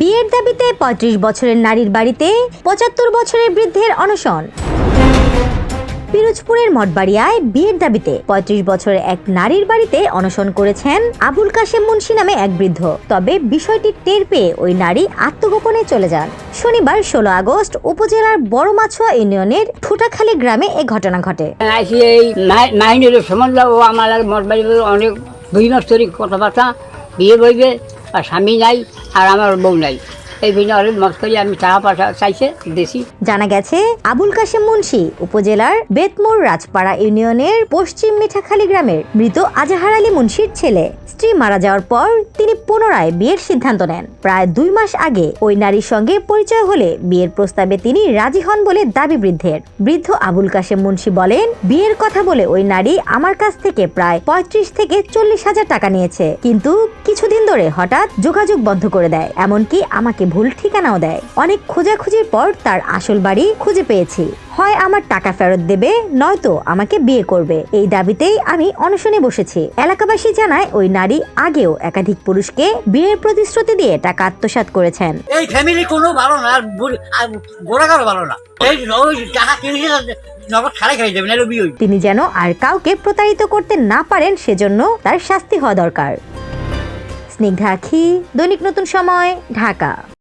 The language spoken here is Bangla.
বিয়ের দাবিতে পঁয়ত্রিশ বছরের নারীর বাড়িতে পঁচাত্তর বছরের বৃদ্ধের অনশন। পিরোজপুরের মঠবাড়িয়ায় বিয়ের দাবিতে পঁয়ত্রিশ বছরের এক নারীর বাড়িতে অনশন করেছেন আবুল কাশেম মুন্সি নামে এক বৃদ্ধ। তবে বিষয়টি টের পেয়ে ওই নারী আত্মগোপনে চলে যান। শনিবার ষোলো আগস্ট উপজেলার বড় মাছুয়া ইউনিয়নের ঠুটাখালী গ্রামে এ ঘটনা ঘটে। আমার অনেক কথাবার্তা, বিয়ে বইবে আর স্বামী নাই। আর আমার বউ নাই। এই আমি চাইছে দেশি। জানা গেছে, আবুল কাশেম মুন্সি উপজেলার বেতমোর রাজপাড়া ইউনিয়নের পশ্চিম গ্রামের মৃত আজাহার আলী মুন্সির ছেলে। স্ত্রী মারা যাওয়ার পর তিনি পুনরায় বিয়ের সিদ্ধান্ত নেন। প্রায় দুই মাস আগে ওই নারীর সঙ্গে পরিচয় হলে বিয়ের প্রস্তাবে তিনি রাজি হন বলে দাবি বৃদ্ধের। বৃদ্ধ আবুল কাশেম মুন্সি বলেন, বিয়ের কথা বলে ওই নারী আমার কাছ থেকে প্রায় পঁয়ত্রিশ থেকে চল্লিশ হাজার টাকা নিয়েছে। কিন্তু কিছুদিন ধরে হঠাৎ যোগাযোগ বন্ধ করে দেয়, এমনকি আমাকে ভুল ঠিকানাও দেয়। অনেক খোঁজাখুঁজির পর তার আসল বাড়ি খুঁজে পেয়েছি। হয় আমার টাকা ফেরত দেবে নয়তো আমাকে বিয়ে করবে। এই দাবিতেই আমি অনশনে বসেছি। এলাকাবাসী জানায় ওই নারী আগেও একাধিক পুরুষকে বিয়ের প্রতিশ্রুতি দিয়ে টাকা আত্মসাৎ করেছেন। এই ফ্যামিলি কোনো ভালো না বুড়ি- ভালো না। এই টাকা কিনেছে। তিনি যেন আর কাউকে প্রতারিত করতে না পারেন সেজন্য তার শাস্তি হওয়া দরকার। স্নিগ্ধা আখি দৈনিক নতুন সময় ঢাকা।